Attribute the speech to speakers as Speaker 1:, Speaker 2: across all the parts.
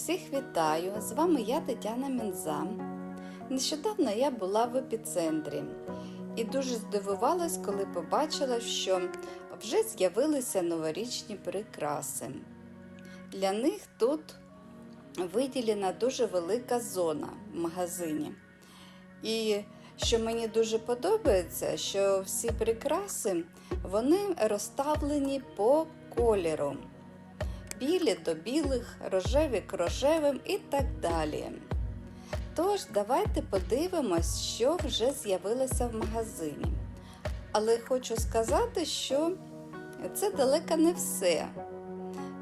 Speaker 1: Всіх вітаю! З вами я Тетяна Мінза. Нещодавно я була в епіцентрі і дуже здивувалась, коли побачила, що вже з'явилися новорічні прикраси. Для них тут виділена дуже велика зона в магазині. І що мені дуже подобається, що всі прикраси вони розставлені по кольору. Білі до білих, рожеві к рожевим і так далі. Тож, давайте подивимось, що вже з'явилося в магазині. Але хочу сказати, що це далеко не все.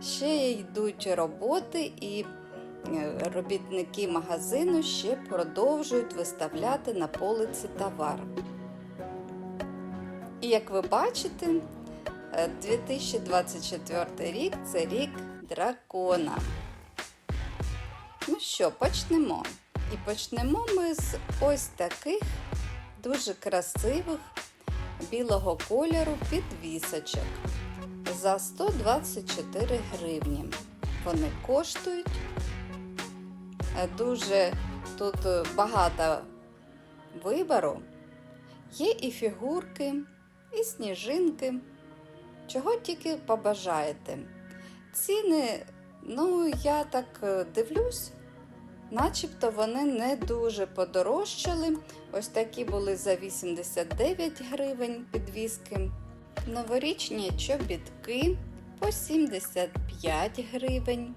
Speaker 1: Ще йдуть роботи, і е, робітники магазину ще продовжують виставляти на полиці товар. І як ви бачите, 2024 рік це рік дракона. Ну що, почнемо. І почнемо ми з ось таких дуже красивих білого кольору підвісочок за 124 гривні. Вони коштують е, дуже тут е, багато вибору. Є і фігурки, і сніжинки. Чого тільки побажаєте. Ціни, ну, я так е, дивлюсь, начебто вони не дуже подорожчали. Ось такі були за 89 гривень підвіски. Новорічні чобітки по 75 гривень.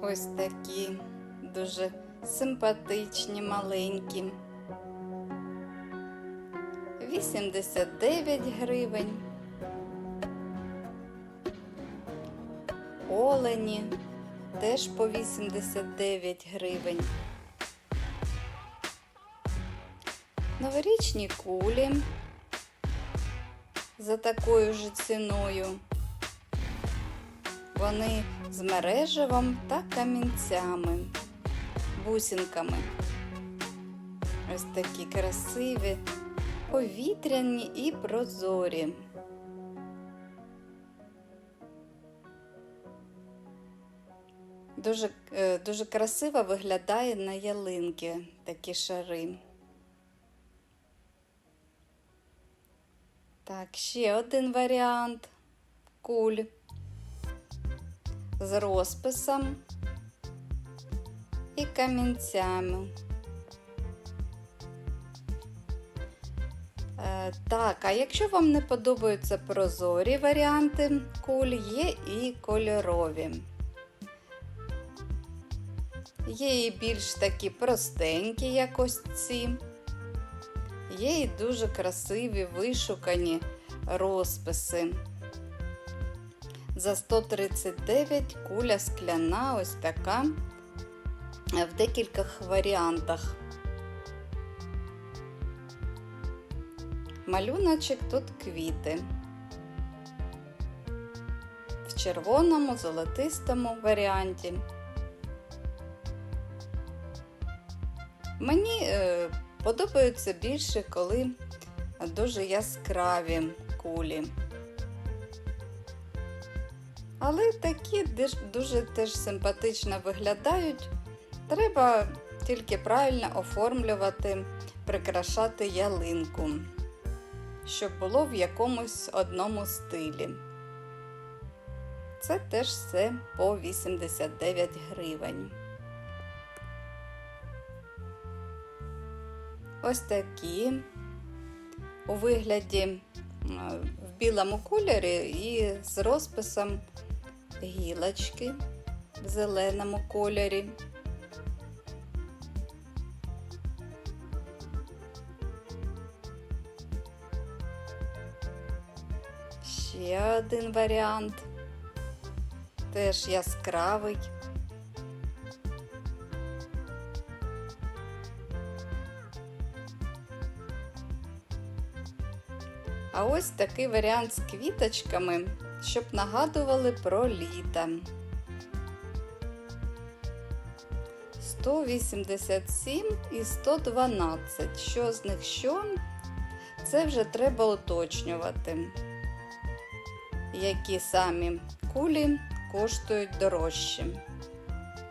Speaker 1: Ось такі дуже симпатичні, маленькі. 89 гривень. Олені теж по 89 гривень. Новорічні кулі за такою ж ціною. Вони з мережевом та камінцями, бусинками. Ось такі красиві, повітряні і прозорі. Дуже, е, дуже красиво виглядає на ялинки такі шари. Так, ще один варіант куль з розписом і камінцями. Е, Так, а якщо вам не подобаються прозорі варіанти куль, є і кольорові. Є і більш такі простенькі, як ось ці. Є і дуже красиві вишукані розписи. За 139 куля скляна, ось така в декількох варіантах. Малюночок тут квіти. В червоному, золотистому варіанті. Мені е, подобаються більше, коли дуже яскраві кулі. Але такі дуже теж симпатично виглядають. Треба тільки правильно оформлювати, прикрашати ялинку, щоб було в якомусь одному стилі. Це теж все по 89 гривень. Ось такі у вигляді в білому кольорі і з розписом гілочки в зеленому кольорі. Ще один варіант, теж яскравий. А ось такий варіант з квіточками, щоб нагадували про літо. 187 і 112. Що з них що? Це вже треба уточнювати. Які самі кулі коштують дорожче.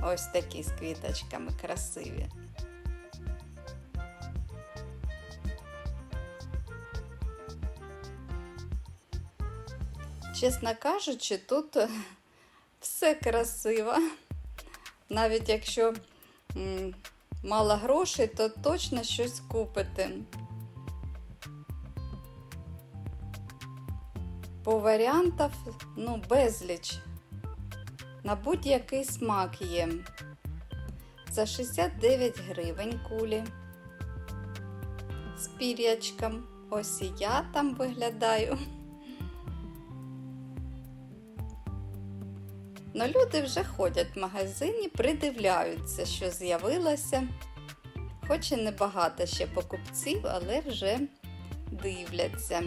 Speaker 1: Ось такі з квіточками красиві. Чесно кажучи, тут е, все красиво. Навіть якщо мало грошей, то точно щось купите. По варіантах ну, безліч. На будь-який смак є. За 69 гривень кулі. З пір'ячком. Ось і я там виглядаю. Ну, люди вже ходять в магазині, придивляються, що з'явилося. Хоч і небагато ще покупців, але вже дивляться.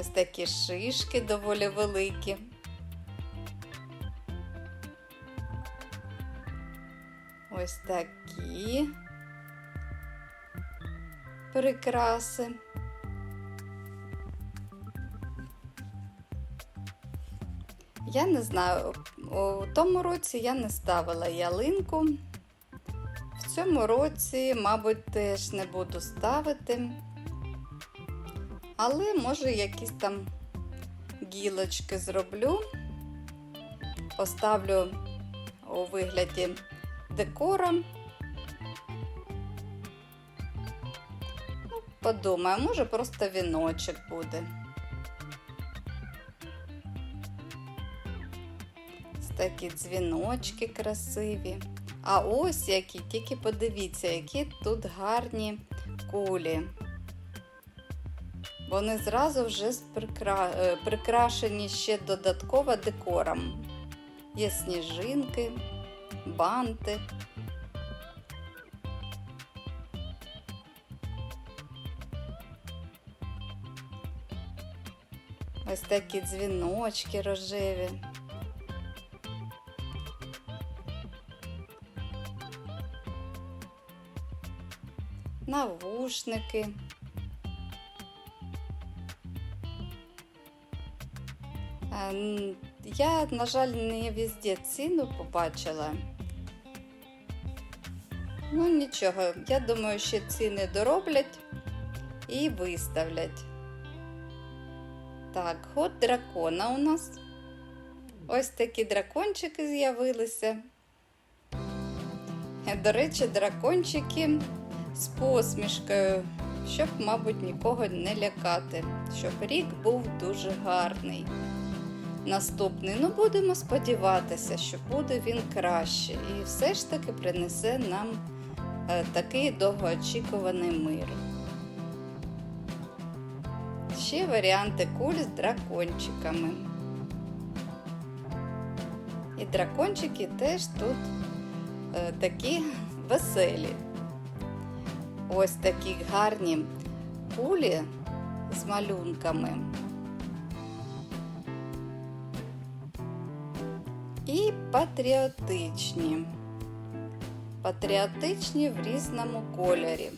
Speaker 1: Ось такі шишки доволі великі. Ось такі прикраси. Я не знаю, у тому році я не ставила ялинку. В цьому році, мабуть, теж не буду ставити. Але може якісь там гілочки зроблю, поставлю у вигляді декора. Ну, Подумаю, може просто віночок буде. Ось такі дзвіночки красиві. А ось які, тільки подивіться, які тут гарні кулі. Вони зразу вже прикра... е, прикрашені ще додатково декором. Є сніжинки, банти. Ось такі дзвіночки рожеві. Навушники. Я, на жаль, не везде ціну побачила. Ну, нічого, я думаю, ще ціни дороблять і виставлять. Так, ход дракона у нас. Ось такі дракончики з'явилися. Е, До речі, дракончики з посмішкою, щоб, мабуть, нікого не лякати, щоб рік був дуже гарний. Наступний, ну будемо сподіватися, що буде він краще і все ж таки принесе нам е, такий довгоочікуваний мир. Ще варіанти куль з дракончиками. І дракончики теж тут е, такі веселі. Ось такі гарні кулі з малюнками. І патріотичні. Патріотичні в різному кольорі.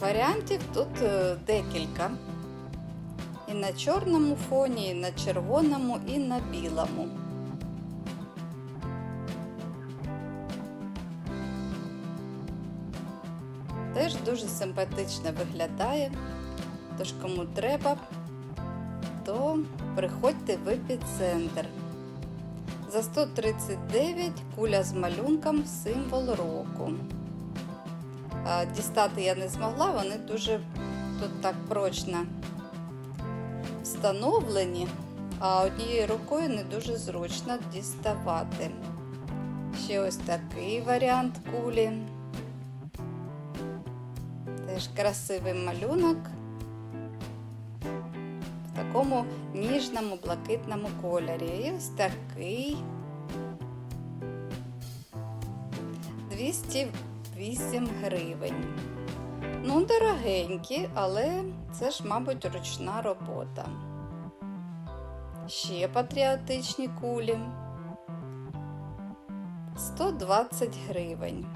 Speaker 1: Варіантів тут е, декілька. І на чорному фоні, і на червоному, і на білому. Дуже симпатично виглядає. Тож кому треба, то приходьте в епіцентр. За 139 куля з малюнком символ року. Дістати я не змогла, вони дуже тут так прочно встановлені, а однією рукою не дуже зручно діставати. Ще ось такий варіант кулі. Теж красивий малюнок в такому ніжному блакитному кольорі. І ось такий 208 гривень. Ну, дорогенькі, але це ж, мабуть, ручна робота. Ще патріотичні кулі. 120 гривень.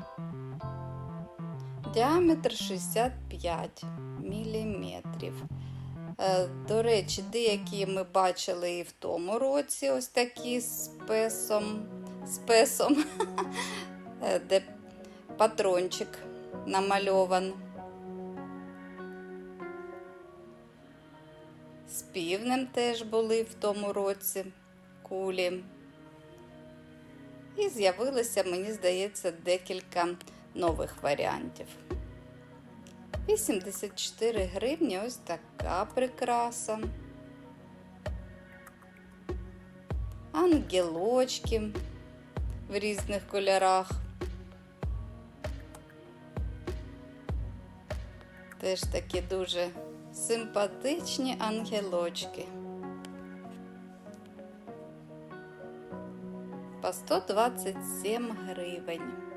Speaker 1: Діаметр 65 міліметрів. Е, До речі, деякі ми бачили і в тому році ось такі з песом, е, де патрончик намальован. З півнем теж були в тому році кулі. І з'явилося, мені здається, декілька нових варіантів. 84 гривні ось така прикраса. Ангелочки в різних кольорах. Теж такі дуже симпатичні ангелочки. По 127 гривень.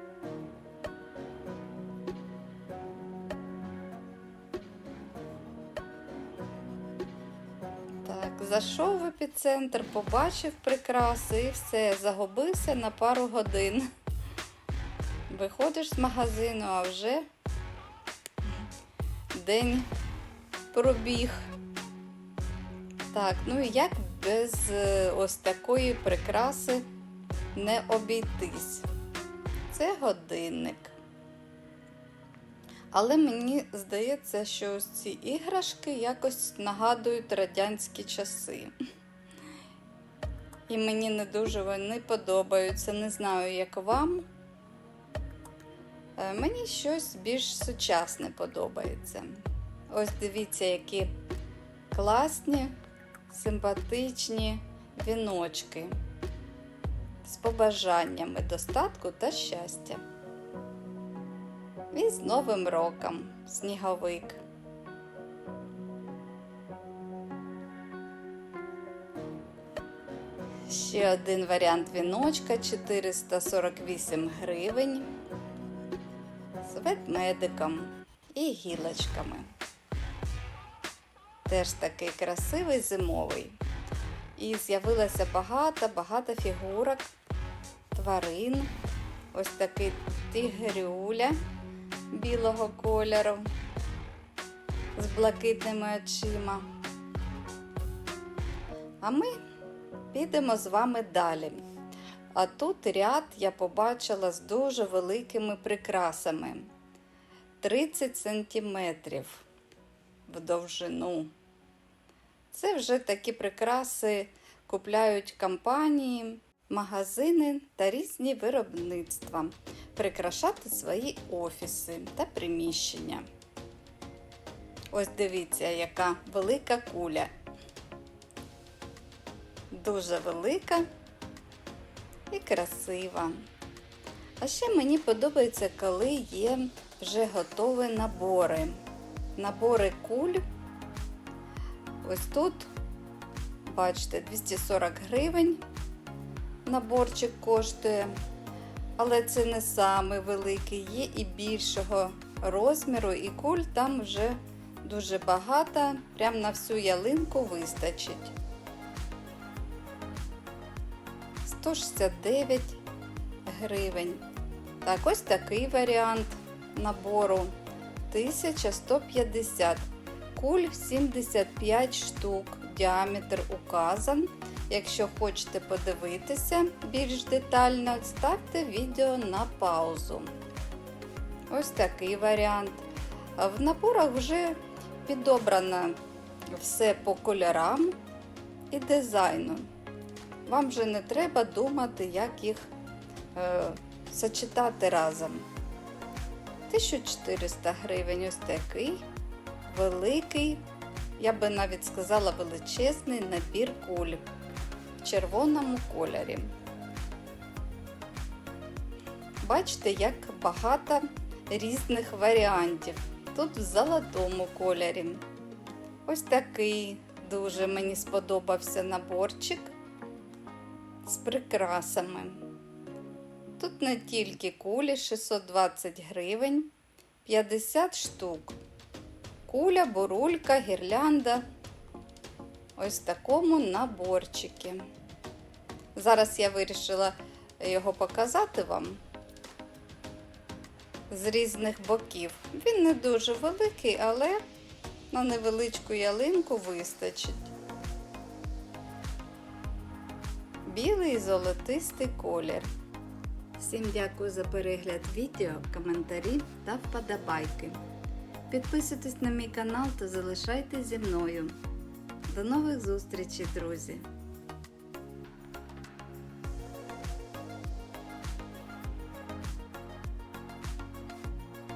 Speaker 1: Зайшов в епіцентр, побачив прикраси і все, загубився на пару годин. Виходиш з магазину, а вже день пробіг. Так, ну і як без е, ось такої прикраси не обійтись? Це годинник. Але мені здається, що ось ці іграшки якось нагадують радянські часи. І мені не дуже вони подобаються. Не знаю, як вам. Е, Мені щось більш сучасне подобається. Ось дивіться, які класні, симпатичні віночки з побажаннями достатку та щастя. І з Новим роком сніговик. Ще один варіант віночка 448 гривень з ведмедиком і гілочками. Теж такий красивий зимовий. І з'явилося багато-багато фігурок, тварин. Ось такий тигрюля білого кольору з блакитними очима. А ми підемо з вами далі. А тут ряд я побачила з дуже великими прикрасами. 30 сантиметрів в довжину. Це вже такі прикраси купляють компанії, магазини та різні виробництва, прикрашати свої офіси та приміщення. Ось дивіться, яка велика куля. Дуже велика і красива. А ще мені подобається, коли є вже готові набори. Набори куль. Ось тут, бачите, 240 гривень наборчик коштує. Але це не самий великий, є і більшого розміру, і куль там вже дуже багато, прям на всю ялинку вистачить. 169 гривень. Так, ось такий варіант набору 1150 куль 75 штук. Діаметр указан. Якщо хочете подивитися більш детально, ставте відео на паузу. Ось такий варіант. В наборах вже підобрано все по кольорам і дизайну. Вам вже не треба думати, як їх е, сочетати разом. 1400 гривень ось такий великий, я би навіть сказала, величезний набір куль червоному кольорі. Бачите, як багато різних варіантів. Тут в золотому кольорі. Ось такий дуже мені сподобався наборчик з прикрасами. Тут не тільки кулі 620 гривень, 50 штук. Куля, бурулька, гірлянда. Ось такому наборчики. Зараз я вирішила його показати вам. з різних боків. Він не дуже великий, але на невеличку ялинку вистачить. Білий золотистий колір. Всім дякую за перегляд відео, коментарі та вподобайки. Підписуйтесь на мій канал та залишайтесь зі мною. До нових зустрічей, друзі!